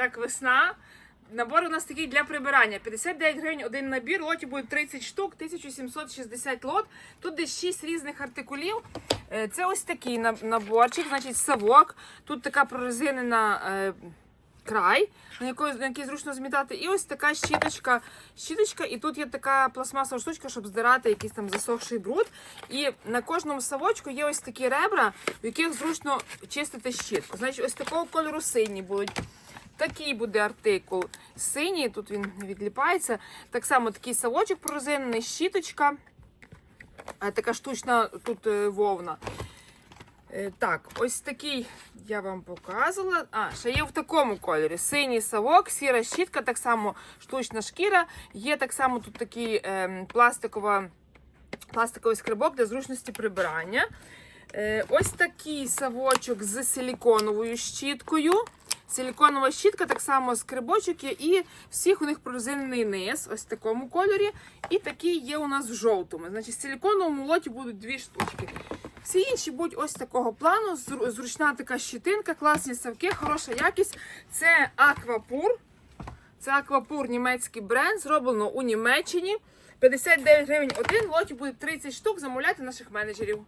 так весна. Набор у нас такий для прибирання. 59 гривень один набір, лоті буде 30 штук, 1760 лот. Тут десь 6 різних артикулів. Е, Це ось такий наборчик, значить совок. Тут така прорезинена е, край, на який, на який зручно змітати. І ось така щіточка, щіточка, і тут є така пластмасова штучка, щоб здирати якийсь там засохший бруд. І на кожному совочку є ось такі ребра, в яких зручно чистити щітку. Значить, ось такого кольору сині будуть. Такий буде артикул. Синій, тут він відліпається. Так само такий совочок прорезинений, щіточка. Така штучна тут е, вовна. Е, Так, ось такий я вам показувала. А, ще є в такому кольорі. Синій совок, сіра щітка, так само штучна шкіра. Є так само тут такий ем, пластикова, пластиковий скрибок для зручності прибирання. Е, ось такий совочок з силіконовою щіткою. Силіконова щітка, так само скрибочок і всіх у них прорезинений низ, ось в такому кольорі. І такий є у нас в жовтому. Значить, в силіконовому лоті будуть дві штучки. Всі інші будуть ось такого плану. Зручна така щитинка, класні совки, хороша якість. Це Аквапур. Це Аквапур німецький бренд, зроблено у Німеччині. 59 гривень один, лоті буде 30 штук. Замовляйте наших менеджерів.